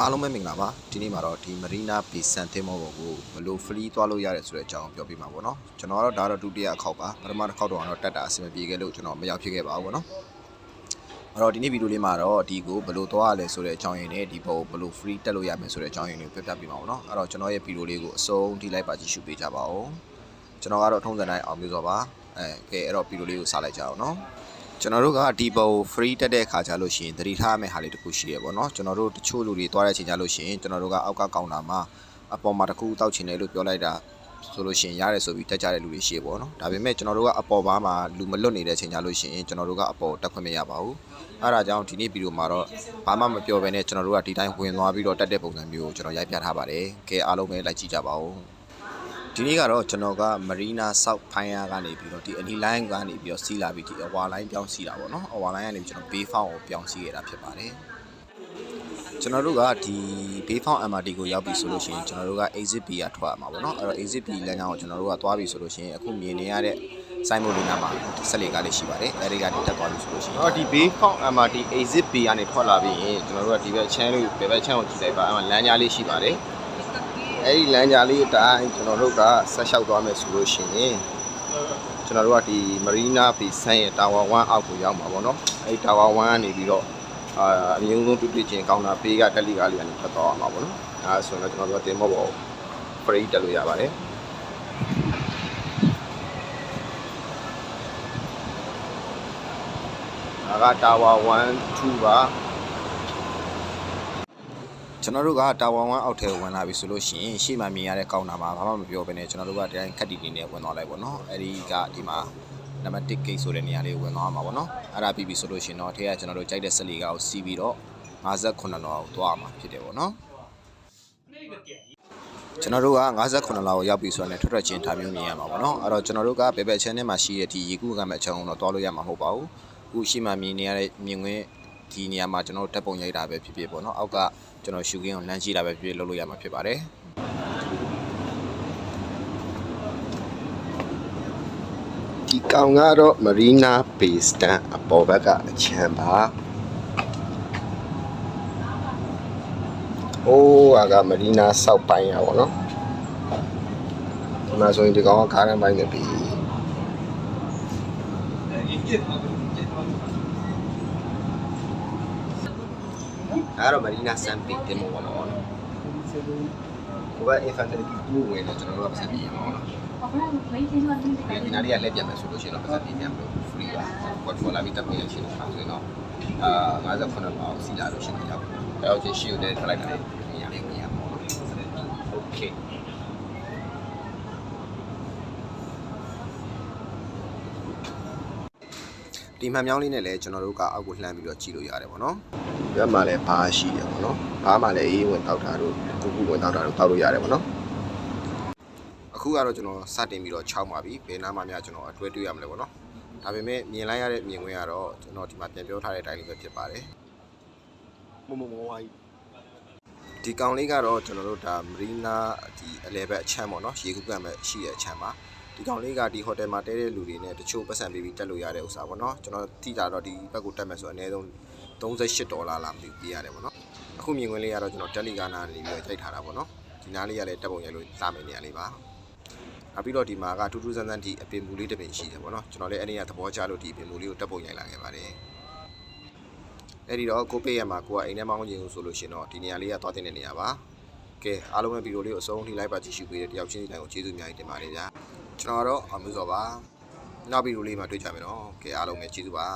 အားလုံးပဲမင်္ဂလာပါဒီနေ့မှာတော့ဒီမရီနာဘီဆန်သင်းမောပေါ်ကိုဘယ်လို free သွားလို့ရတယ်ဆိုတဲ့အကြောင်းပြောပြမှာပေါ့နော်ကျွန်တော်ကတော့ဒါတော့ဒုတိယအခေါက်ပါပထမတစ်ခေါက်တော့ကတော့တက်တာအဆင်မပြေခဲ့လို့ကျွန်တော်မရောက်ဖြစ်ခဲ့ပါဘူးပေါ့နော်အဲ့တော့ဒီနေ့ဗီဒီယိုလေးမှာတော့ဒီကိုဘယ်လိုသွားရလဲဆိုတဲ့အကြောင်းရင်းနဲ့ဒီပေါ်ဘယ်လို free တက်လို့ရမယ်ဆိုတဲ့အကြောင်းရင်းကိုပြပြပြပါပေါ့နော်အဲ့တော့ကျွန်တော်ရဲ့ဗီဒီယိုလေးကိုအဆုံးထိလိုက်ပါကြည့်ရှုပေးကြပါဦးကျွန်တော်ကတော့ထုံးစံတိုင်းအောင်မျိုးစောပါအဲကဲအဲ့တော့ဗီဒီယိုလေးကိုစလိုက်ကြအောင်နော် ကျွန်တော်တို့ကဒီပေါ် free တက်တဲ့ခါကြလို့ရှိရင်သတိထားရမယ့်ဟာလေးတစ်ခုရှိရပေါ့နော်ကျွန်တော်တို့တချို့လူတွေသွားတဲ့အချိန်ကြလို့ရှိရင်ကျွန်တော်တို့ကအောက်ကကောင်တာမှာအပေါ်မှာတစ်ခုတောက်ချင်တယ်လို့ပြောလိုက်တာဆိုလို့ရှိရင်ရတယ်ဆိုပြီးတက်ကြတဲ့လူတွေရှိရပေါ့နော်ဒါပေမဲ့ကျွန်တော်တို့ကအပေါ်ဘားမှာလူမလွတ်နေတဲ့အချိန်ကြလို့ရှိရင်ကျွန်တော်တို့ကအပေါ်တက်ခွင့်မရပါဘူးအဲဒါကြောင့်ဒီနေ့ဗီဒီယိုမှာတော့ဘာမှမပြောဘဲနဲ့ကျွန်တော်တို့ကဒီတိုင်းဝင်သွားပြီးတော့တက်တဲ့ပုံစံမျိုးကိုကျွန်တော်ရိုက်ပြထားပါတယ်ကဲအားလုံးပဲလိုက်ကြည့်ကြပါဦး ဒီနေ့ကတော့ကျွန်တော်ကမရီနာဆောက်ဖိုင်းယာကနေပြီးတော့ဒီအနီလိုင်းကနေပြီးတော့စီးလာပြီးဒီအဝါလိုင်းပြောင်းစီးတာပေါ့နော်အဝါလိုင်းကနေပြီးကျွန်တော်ဘေးဖောင်းကိုပြောင်းစီးရတာဖြစ်ပါတယ်ကျွန်တော်တို့ကဒီဘေးဖောင်း MRT ကိုရောက်ပြီဆိုလို့ရှိရင်ကျွန်တော်တို့က exit B ကထွက်ရမှာပေါ့နော်အဲ့တော့ exit B လမ်းကြောင်းကိုကျွန်တော်တို့ကသွားပြီဆိုလို့ရှိရင်အခုမြင်နေရတဲ့စိုင်းမို့လေးနားမှာဆက်လေကားလေးရှိပါတယ်အဲဒီကနေတက်သွားပြီဆိုလို့ရှိရင်တော့ဒီ base form MRT exit B ကနေထွက်လာပြီးရင်ကျွန်တော်တို့ကဒီဘက် channel လေးဘယ်ဘက် channel ကိုကြည့်လိုက်ပါအဲ့မှာလမ်းကြားလေးရှိပါတယ် အဲ့ဒီလမ်းကြားလေးအတိုင်းကျွန်တော်တို့ကဆက်လျှောက်သွားမယ်ဆိုလို့ရှိရင်ကျွန်တော်တို့ကဒီ Marina Bay Sand ရဲ့ Tower 1အောက်ကိုရောက်မှာပေါ့နော်အဲ့ဒီ Tower 1ကနေပြီးတော့အာအမြင့်ဆုံးတူတူချင်းကောင်းတာပေးကတက်လီကားလေးကနေထွက်သွားအောင်ပါပေါ့နော်အဲဒါဆိုရင်တော့ကျွန်တော်တို့ကတင်မောပေါ် free တက်လို့ရပါတယ်ဒါက Tower 1 2ပါ ကျွန်တော်တို့ကတာဝန်1အောက်ထဲကိုဝင်လာပြီဆိုလို့ရှိရင်ရှေ့မှာမြင်ရတဲ့ကောင်းတာမှာဘာမှမပြောဘဲနဲ့ကျွန်တော်တို့ကဒီတိုင်းခက်တီတီနဲ့ဝင်သွားလိုက်ပေါ့နော်အဲဒီကဒီမှာနံပါတ်1 gate ဆိုတဲ့နေရာလေးကိုဝင်သွားမှာပေါ့နော်အဲ့ဒါပြီးပြီဆိုလို့ရှိရင်တော့ထဲကကျွန်တော်တို့ကြိုက်တဲ့ဆက်လီကားကိုစီးပြီးတော့58လောက်ကိုသွားမှာဖြစ်တယ်ပေါ့နော်ကျွန်တော်တို့က58လောက်ကိုရောက်ပြီဆိုတော့လည်းထွက်ထွက်ချင်းထားမျိုးမြင်ရမှာပေါ့နော်အဲ့တော့ကျွန်တော်တို့ကဘယ်ဘက် channel မှာရှိတဲ့ဒီရေကူးကမဲ့အချောင်းတော့တွားလို့ရမှာမဟုတ်ပါဘူးအခုရှိမှမြင်နေရတဲ့မြင်ကွင်း ဒီနေရာမှာကျွန်တော်တို့တက်ပုံရိုက်တာပဲဖြစ်ဖြစ်ပေါ့နော်အောက်ကကျွန်တော်ရှူကင်းကိုလမ်းကြည့်တာပဲဖြစ်ဖြစ်လုပ်လို့ရမှာဖြစ်ပါတယ်ဒီကောင်ကတော့ Marina Bay Stand အပေါ်ဘက်ကအချမ်းပါ။အိုးအာက Marina ဆောက်ပိုင်းရပါတော့။ဒီမှာဆိုရင်ဒီကောင်ကကားရမ်းပိုင်းနေပြီ။အဲ့ ဒါကတော့ Marina Sampi တင်မောပါတော့နော်ကိုက infantry ကိုဝင်တော့ကျွန်တော်တို့ကပတ်စံပြင်ရမှာပေါ့နော်ဒီနာရီကလက်ပြန်မယ်ဆိုလို့ရှိရင်တော့ပတ်စံပြင်ပြန်လို့ free ပါ what for la vita ပြင်ရရှိလို့ဆိုရင်တော့အာ59လောက်စီလာလို့ရှိတယ်ရောက်အဲ့တော့ချင်းရှိရတယ်ထလိုက်တယ်ပြင်ရလေးပြင်ရမှာပေါ့ okay ဒီမှန်မြောင်းလေးနဲ့လည်းကျွန်တော်တို့ကအောက်ကိုလှမ်းပြီးတော့ကြည့်လို့ရတယ်ပေါ့နော် ဒီမှာလည်းဘားရှိတယ်ပေါ့နော်ဘားမှလည်းအေးဝင်တောက်တာတို့ကုကုဝင်တောက်တာတို့တောက်လို့ရတယ်ပေါ့နော်အခုကတော့ကျွန်တော်စတင်ပြီးတော့6ပါပြီဘယ်နာမှများကျွန်တော်အတွဲတွေ့ရမလဲပေါ့နော်ဒါပေမဲ့မြင်လိုက်ရတဲ့မြင်ကွင်းကတော့ကျွန်တော်ဒီမှာပြန်ပြောထားတဲ့အတိုင်းလေးပဲဖြစ်ပါတယ်မမမောဝိုင်းဒီကောင်လေးကတော့ကျွန်တော်တို့ဒါမရီနာဒီအလဲဘက်အချမ်းပေါ့နော်ရေကူးကံမဲ့ရှိတဲ့အချမ်းပါ ဒီကောင်လေးကဒီဟိုတယ်မှာတဲတဲ့လူတွေနဲ့တချို့ပတ်စံပေးပြီးတက်လို့ရတဲ့ဥစ္စာပေါ့နော်ကျွန်တော်သိတာတော့ဒီဘက်ကိုတက်မယ်ဆိုအနည်းဆုံး38ဒေါ်လာလားမသိဘူးပေးရတယ်ပေါ့နော်အခုမြင်ကွင်းလေးကတော့ကျွန်တော်တယ်လီဂါနာနေပြီးတော့ကြိုက်ထားတာပေါ့နော်ဒီနားလေးကလည်းတက်ပုံရိုက်လို့လာမယ်နေရာလေးပါနောက်ပြီးတော့ဒီမှာကထူးထူးဆန်းဆန်းဒီအပင်မူလေးတစ်ပင်ရှိတယ်ပေါ့နော်ကျွန်တော်လည်းအဲ့ဒီကသဘောကျလို့ဒီအပင်မူလေးကိုတက်ပုံရိုက်လာခဲ့ပါတယ်အဲ့ဒီတော့ကိုပေးရမှာကိုကအိမ်ထဲမောင်းခြင်းဆိုလို့ရှင်တော့ဒီနေရာလေးကသွားတဲ့နေရာပါကဲအားလုံးပဲဗီဒီယိုလေးကိုအဆုံးထိလိုက်ပါကြည့်ရှုပေးတဲ့တယောက်ချင်းစီတိုင်းကိုကျေးဇူးအများကြီးတင်ပါတယ်ဗျာ ကျွန်တော်တော့အမှုစောပါနောက်ဗီဒီယိုလေးမှာတွေ့ကြမယ်နော်ကဲအားလုံးပဲကျေးဇူးပါ